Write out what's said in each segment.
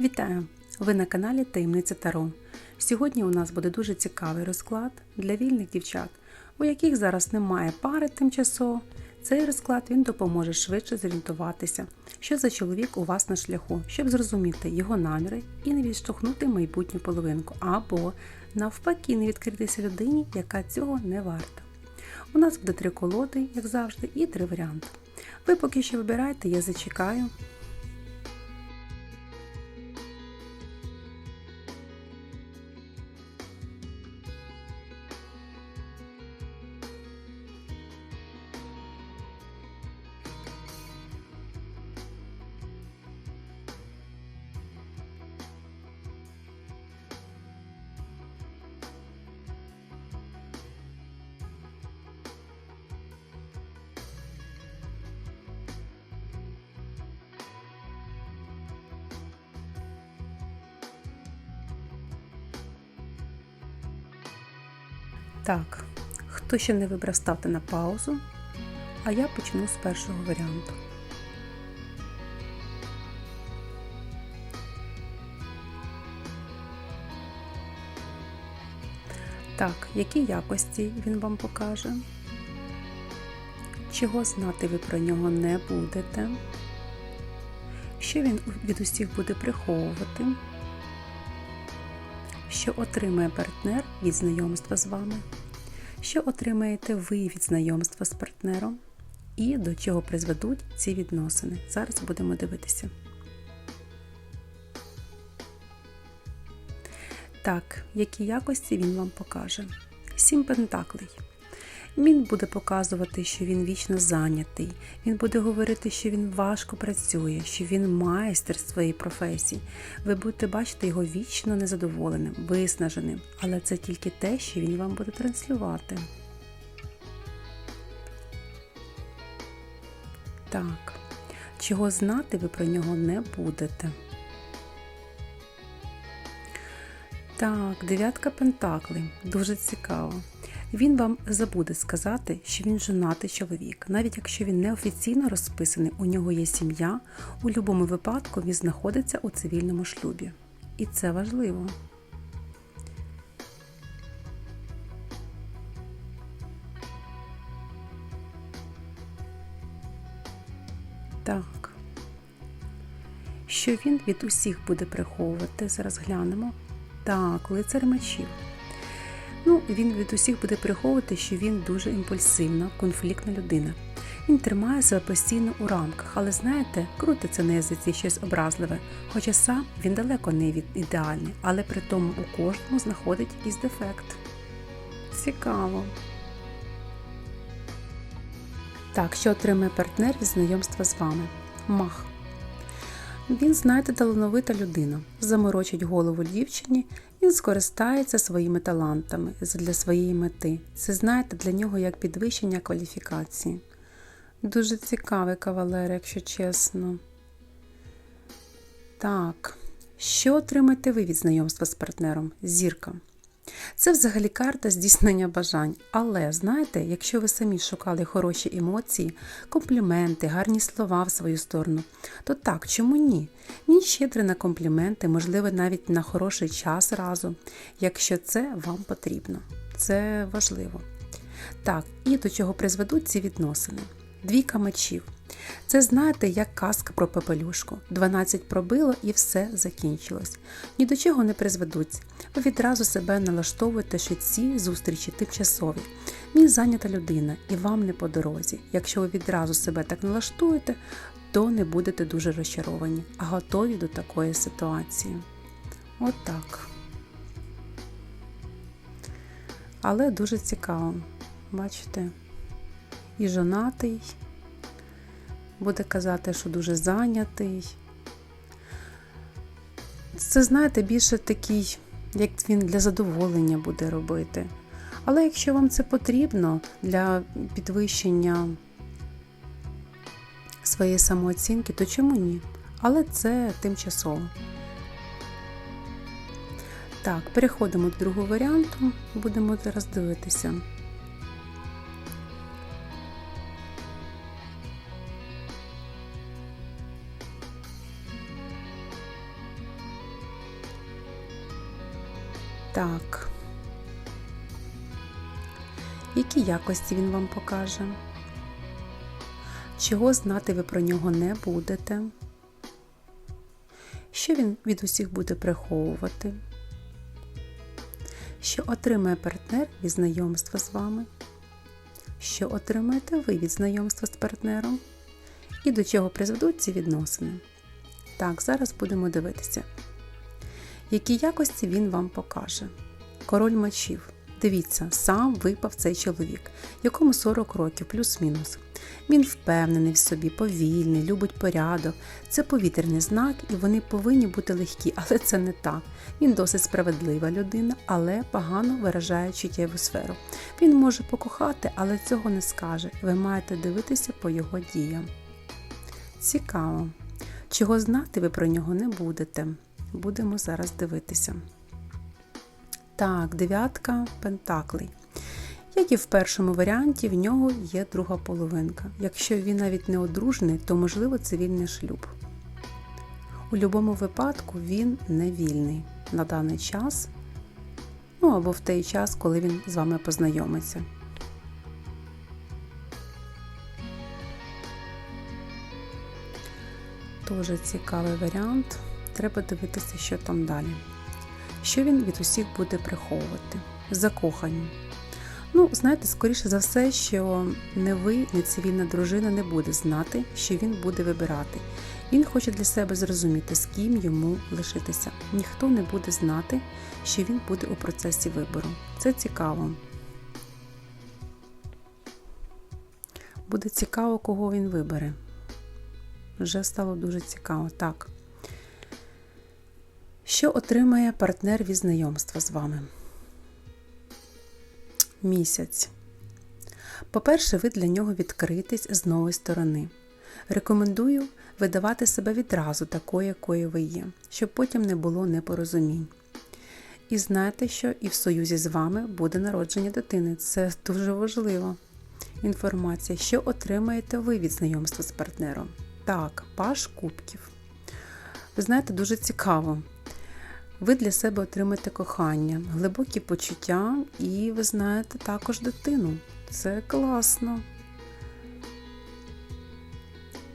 Вітаю! Ви на каналі Таємниця Таро. Сьогодні у нас буде дуже цікавий розклад для вільних дівчат, у яких зараз немає пари тимчасово. Цей розклад він допоможе швидше зорієнтуватися, що за чоловік у вас на шляху, щоб зрозуміти його наміри і не відштовхнути майбутню половинку, або навпаки не відкритися людині, яка цього не варта. У нас буде три колоди, як завжди, і три варіанти. Ви поки що вибирайте, я зачекаю. Так, хто ще не вибрав, ставте на паузу, а я почну з першого варіанту. Так, які якості він вам покаже? Чого знати ви про нього не будете? Що він від усіх буде приховувати? Що отримає партнер від знайомства з вами? Що отримаєте ви від знайомства з партнером? І до чого призведуть ці відносини? Зараз будемо дивитися. Так, які якості він вам покаже? Сім пентаклей. Він буде показувати, що він вічно зайнятий. Він буде говорити, що він важко працює, що він майстер своєї професії. Ви будете бачити його вічно незадоволеним, виснаженим, але це тільки те, що він вам буде транслювати. Так, чого знати ви про нього не будете. Так, дев'ятка пентаклей. Дуже цікаво. Він вам забуде сказати, що він жонатий чоловік. Навіть якщо він неофіційно розписаний, у нього є сім'я, у будь-якому випадку він знаходиться у цивільному шлюбі. І це важливо. Так. Що він від усіх буде приховувати, зараз глянемо. Так, лицар мечів. Він від усіх буде приховувати, що він дуже імпульсивна, конфліктна людина. Він тримає себе постійно у рамках, але знаєте, крутиться на язиці щось образливе, хоча сам він далеко не від ідеальний, але при тому у кожному знаходить якийсь дефект. Цікаво. Так, що отримає партнер від знайомства з вами? Мах. Він, знаєте, талановита людина, заморочить голову дівчині, він скористається своїми талантами для своєї мети. Це, знаєте, для нього як підвищення кваліфікації. Дуже цікавий кавалер, якщо чесно. Так, що отримаєте ви від знайомства з партнером? Зірка. Це взагалі карта здійснення бажань. Але знаєте, якщо ви самі шукали хороші емоції, компліменти, гарні слова в свою сторону, то так, чому ні? Він щедрий на компліменти, можливо, навіть на хороший час разу, якщо це вам потрібно. Це важливо. Так, і до чого призведуть ці відносини? Двійка мечів. Це знаєте, як казка про пепелюшку. 12 пробило і все закінчилось. Ні до чого не призведуть. Ви відразу себе налаштовуєте, що ці зустрічі тимчасові. Він зайнята людина і вам не по дорозі. Якщо ви відразу себе так налаштуєте, то не будете дуже розчаровані, а готові до такої ситуації. От. Але дуже цікаво. Бачите? І жонатий буде казати, що дуже зайнятий. Це, знаєте, більше такий, як він для задоволення буде робити. Але якщо вам це потрібно для підвищення своєї самооцінки, то чому ні? Але це тимчасово. Так, переходимо до другого варіанту, будемо зараз Так. Які якості він вам покаже? Чого знати ви про нього не будете? Що він від усіх буде приховувати? Що отримає партнер від знайомства з вами? Що отримаєте ви від знайомства з партнером? І до чого призведуть ці відносини? Так, зараз будемо дивитися. Які якості він вам покаже? Король мечів. Дивіться, сам випав цей чоловік, якому 40 років, плюс-мінус. Він впевнений в собі, повільний, любить порядок. Це повітряний знак, і вони повинні бути легкі, але це не так. Він досить справедлива людина, але погано виражає чуттєву сферу. Він може покохати, але цього не скаже. Ви маєте дивитися по його діям. Цікаво. Чого знати ви про нього не будете. Будемо зараз дивитися. Так, дев'ятка пентаклей. Як і в першому варіанті, в нього є друга половинка. Якщо він навіть не одружений, то можливо цивільний шлюб. У будь-якому випадку він не вільний на даний час, ну або в той час, коли він з вами познайомиться. Дуже цікавий варіант. Треба дивитися, що там далі. Що він від усіх буде приховувати? Закохані. Ну, знаєте, скоріше за все, що не ви, не цивільна дружина не буде знати, що він буде вибирати. Він хоче для себе зрозуміти, з ким йому лишитися. Ніхто не буде знати, що він буде у процесі вибору. Це цікаво. Буде цікаво, кого він вибере. Вже стало дуже цікаво. Так. Що отримає партнер від знайомства з вами? Місяць. По-перше, ви для нього відкритесь з нової сторони. Рекомендую видавати себе відразу такою, якою ви є, щоб потім не було непорозумінь. І знайте, що і в союзі з вами буде народження дитини. Це дуже важливо. Інформація, що отримаєте ви від знайомства з партнером. Так, паш кубків. Ви знаєте, дуже цікаво. Ви для себе отримаєте кохання, глибокі почуття і, ви знаєте, також дитину. Це класно.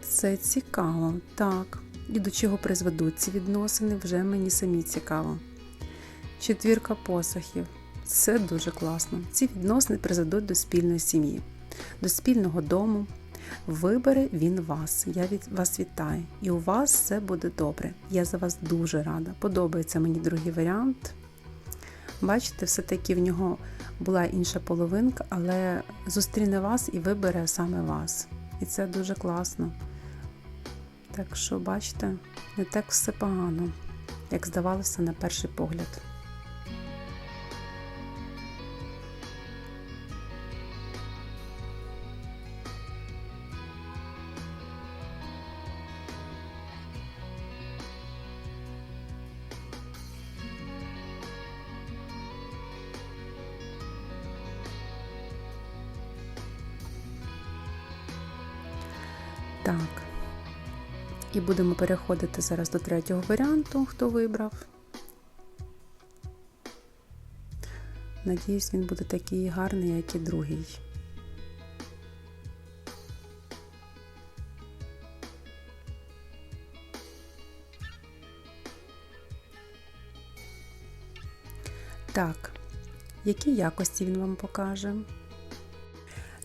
Це цікаво. Так. І до чого призведуть ці відносини, вже мені самі цікаво. Четвірка посохів. Це дуже класно. Ці відносини призведуть до спільної сім'ї, до спільного дому. Вибере він вас. Я від вас вітаю. І у вас все буде добре. Я за вас дуже рада. Подобається мені другий варіант. Бачите, все-таки в нього була інша половинка, але зустріне вас і вибере саме вас. І це дуже класно. Так що, бачите, не так все погано, як здавалося на перший погляд. Так. І будемо переходити зараз до третього варіанту, хто вибрав. Надіюсь, він буде такий гарний, як і другий. Так, які якості він вам покаже?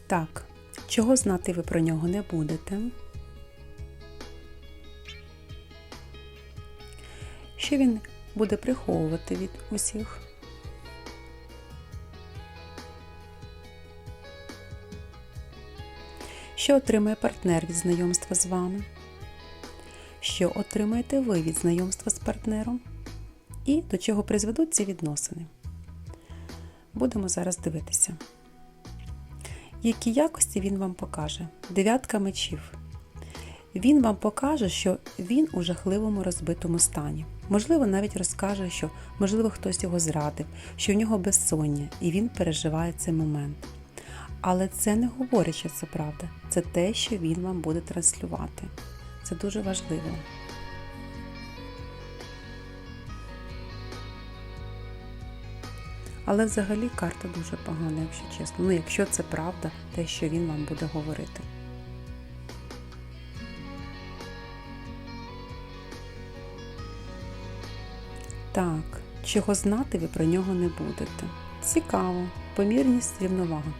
Так, чого знати ви про нього не будете? Що він буде приховувати від усіх. Що отримає партнер від знайомства з вами? Що отримаєте ви від знайомства з партнером? І до чого призведуть ці відносини? Будемо зараз дивитися. Які якості він вам покаже? Дев'ятка мечів. Він вам покаже, що він у жахливому розбитому стані. Можливо, навіть розкаже, що, можливо, хтось його зрадив, що в нього безсоння, і він переживає цей момент. Але це не говорить, що це правда. Це те, що він вам буде транслювати. Це дуже важливо. Але взагалі карта дуже погана, якщо чесно. Ну, якщо це правда, те, що він вам буде говорити. Так, чого знати ви про нього не будете. Цікаво, помірність рівновага.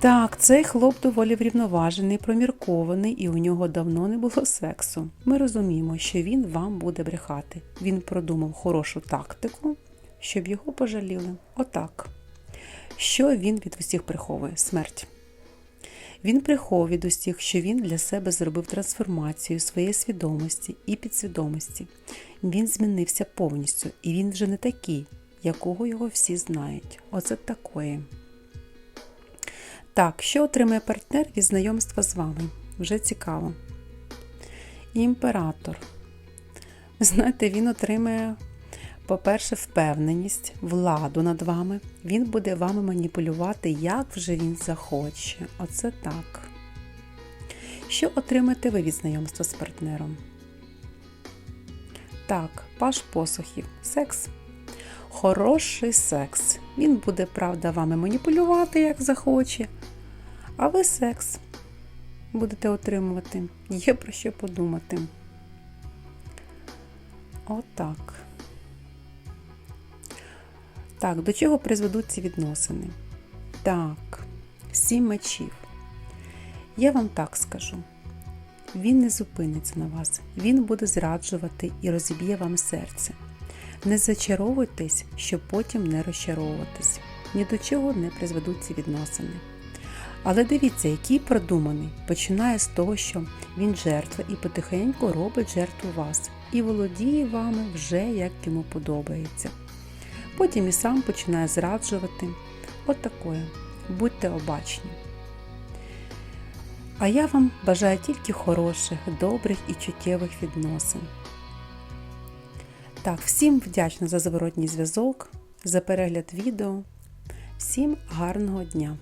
Так, цей хлоп доволі врівноважений, проміркований, і у нього давно не було сексу. Ми розуміємо, що він вам буде брехати. Він продумав хорошу тактику, щоб його пожаліли. Отак. Що він від усіх приховує? Смерть. Він приховує від усіх, що він для себе зробив трансформацію своєї свідомості і підсвідомості. Він змінився повністю, і він вже не такий, якого його всі знають. Оце такої. Так, що отримає партнер від знайомства з вами? Вже цікаво. Імператор. Знаєте, він отримає, по-перше, впевненість, владу над вами. Він буде вами маніпулювати, як вже він захоче. Оце так. Що отримаєте ви від знайомства з партнером? Так, паш посухів. Секс. Хороший секс. Він буде, правда, вами маніпулювати, як захоче. А ви секс будете отримувати. Є про що подумати. Отак. Так, до чого призведуть ці відносини? Так, сім мечів. Я вам так скажу. Він не зупиниться на вас, він буде зраджувати і розіб'є вам серце. Не зачаровуйтесь, щоб потім не розчаровуватись. Ні до чого не призведуть ці відносини. Але дивіться, який продуманий. Починає з того, що він жертва і потихеньку робить жертву вас, і володіє вами вже як йому подобається. Потім і сам починає зраджувати. От такое. Будьте обачні. А я вам бажаю тільки хороших, добрих і чуттєвих відносин. Так, всім вдячна за зворотній зв'язок, за перегляд відео. Всім гарного дня!